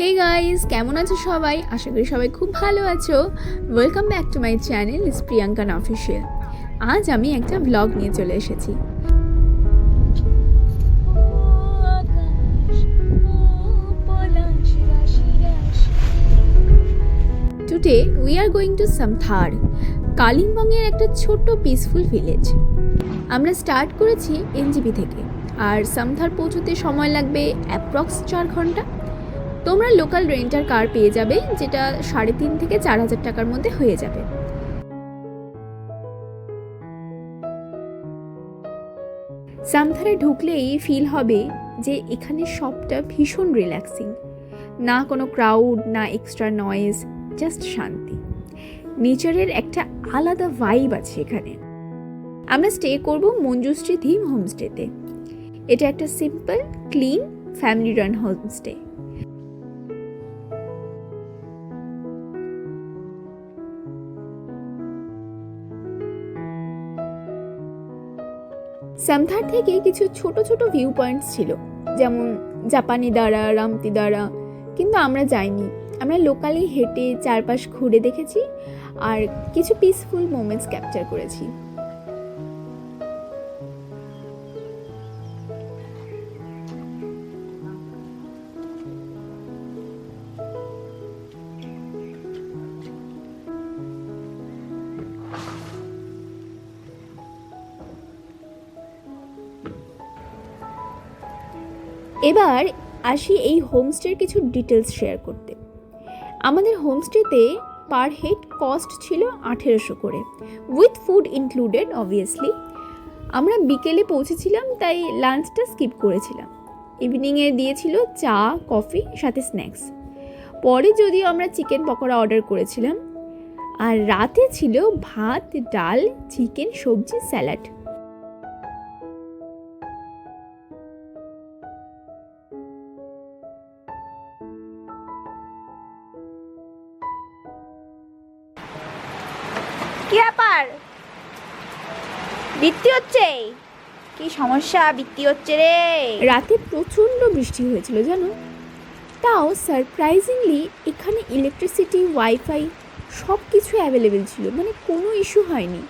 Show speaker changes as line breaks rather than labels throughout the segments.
Hey guys কেমন আছো সবাই? আশা করি সবাই খুব ভালো আছো। Welcome back to my channel is প্রিয়াঙ্কান official আজ আমি একটা ব্লগ নিয়ে চলে এসেছি। Today we are going to Samthar কালিম্পংয়ের একটা ছোট্ট পিসফুল ভিলেজ আমরা স্টার্ট করেছি এনজিপি থেকে। আর সামথার পৌঁছতে সময় লাগবে অ্যাপ্রক্স চার ঘণ্টা। তোমরা লোকাল রেন্টার কার পেয়ে যাবে, যেটা সাড়ে তিন থেকে চার হাজার টাকার মধ্যে হয়ে যাবে। সামথারে ঢুকলেই ফিল হবে যে এখানে সবটা ভীষণ রিল্যাক্সিং না কোনো ক্রাউড না এক্সট্রা নয়েজ জাস্ট শান্তি। নেচারের একটা আলাদা ভাইব আছে এখানে। আমরা স্টে করব মঞ্জুশ্রী থিম হোমস্টেতে এটা একটা simple clean family run homestay Samthar থেকে কিছু ছোট ছোট ভিউ পয়েন্টস ছিল, যেমন জাপানি দ্বারা রামতি দ্বারা কিন্তু আমরা যাইনি। আমরা লোকালি হেঁটে চারপাশ ঘুরে দেখেছি আর কিছু পিসফুল মোমেন্টস ক্যাপচার করেছি। এবার আসি এই হোমস্টের কিছু ডিটেলস শেয়ার করতে। আমাদের হোমস্টেতে পার হেড কস্ট ছিল আঠেরোশো করে, উইথ ফুড ইনক্লুডেড, অবভিয়াসলি। আমরা বিকেলে পৌঁছেছিলাম, তাই লাঞ্চটা স্কিপ করেছিলাম। ইভিনিংয়ে দিয়েছিল চা, কফি, সাথে স্ন্যাক্স। পরে যদিও আমরা চিকেন পকোড়া অর্ডার করেছিলাম, আর রাতে ছিল ভাত, ডাল, চিকেন, সবজি, স্যালাড।
কি ব্যাপার? বৃষ্টি হচ্ছে? কি সমস্যা বৃষ্টি হচ্ছে রে?
রাতে প্রচণ্ড বৃষ্টি হয়েছিল, জানো? তাও সারপ্রাইজিংলি এখানে ইলেকট্রিসিটি ওয়াইফাই সব কিছু অ্যাভেলেবেল ছিল মানে কোনো ইস্যু হয়নি।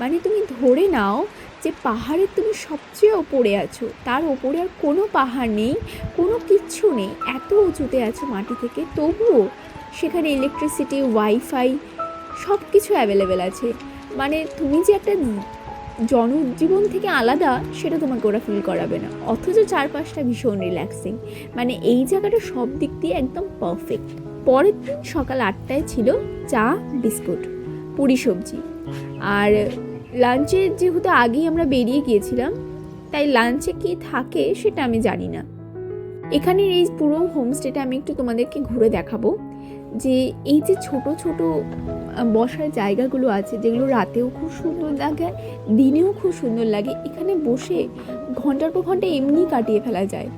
মানে তুমি ধরে নাও যে পাহাড়ের তুমি সবচেয়ে ওপরে আছো, তার ওপরে আর কোনো পাহাড় নেই, কোনো কিচ্ছু নেই, এত উঁচুতে আছো মাটি থেকে। তবুও সেখানে ইলেকট্রিসিটি ওয়াইফাই সব কিছু অ্যাভেলেবেল আছে। মানে তুমি যে একটা জনজীবন থেকে আলাদা, সেটা তোমাকে ওরা ফিল করাবে না। অথচ চারপাশটা ভীষণ রিল্যাক্সিং মানে এই জায়গাটা সব দিক দিয়ে একদম পারফেক্ট পরের দিন সকাল আটটায় ছিল চা, বিস্কুট, পুরি সবজি। আর লাঞ্চে যেহেতু আগেই আমরা বেরিয়ে গিয়েছিলাম, তাই লাঞ্চে কি থাকে সেটা আমি জানি না। এখানের এই পুরো হোমস্টেটা আমি একটু তোমাদেরকে ঘুরে দেখাবো। যে এই যে ছোট ছোট বসার জায়গাগুলো আছে, যেগুলো রাতেও খুব সুন্দর লাগে, দিনেও খুব সুন্দর লাগে, এখানে বসে ঘণ্টার পর ঘণ্টা এমনি কাটিয়ে ফেলা যায়।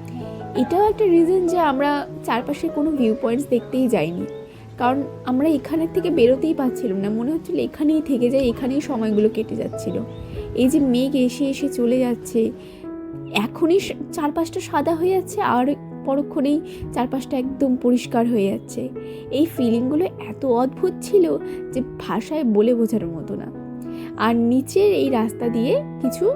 এটাও একটা রিজন যে আমরা চারপাশে কোনো ভিউ পয়েন্টস দেখতেই যাইনি। কারণ আমরা এখানের থেকে বেরোতেই পারছিলাম না, মনে হচ্ছিল এখানেই থেকে যাই এখানেই সময়গুলো কেটে যাচ্ছিল। এই যে মেঘ এসে এসে চলে যাচ্ছে এখনই চারপাশটা সাদা হয়ে যাচ্ছে আর পরক্ষণেই চারপাশটা একদম পরিষ্কার হয়ে যাচ্ছে। এই ফিলিংগুলো এত অদ্ভুত ছিল যে ভাষায় বলে বোঝার মতো না। আর নিচের এই রাস্তা দিয়ে কিছু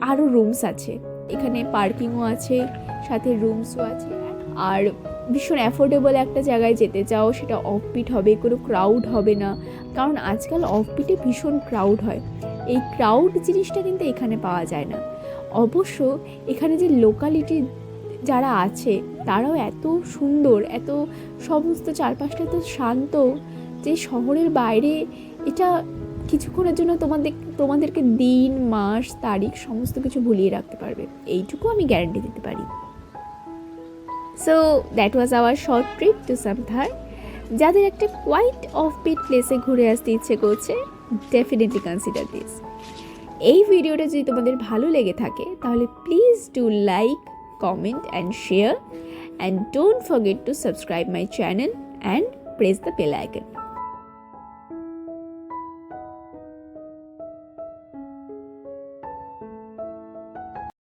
আরও রুমস আছে। এখানে পার্কিংও আছে, সাথে রুমসও আছে। আর ভীষণ অ্যাফোর্ডেবল একটা জায়গায় যেতে চাও, সেটা অফপিট হবে, কোনো ক্রাউড হবে না। কারণ আজকাল অফপিটে ভীষণ ক্রাউড হয়। এই ক্রাউড জিনিসটা কিন্তু এখানে পাওয়া যায় না। অবশ্য এখানে যে লোকালিটি যারা আছে, তারাও এত সুন্দর, এত সমস্ত চারপাশটা এত শান্ত যে শহরের বাইরে এটা কিছুক্ষণের জন্য তোমাদের, তোমাদেরকে দিন, মাস, তারিখ সমস্ত কিছু ভুলিয়ে রাখতে পারবে। এইটুকু আমি গ্যারান্টি দিতে পারি। So that was our short trip to Samthar যাদের একটা কোয়াইট অফ বিট প্লেসে ঘুরে আসতে ইচ্ছে করছে ডেফিনেটলি কনসিডার দিস এই ভিডিওটা যদি তোমাদের ভালো লেগে থাকে, তাহলে please do like comment and share and don't forget to subscribe my channel and press the bell icon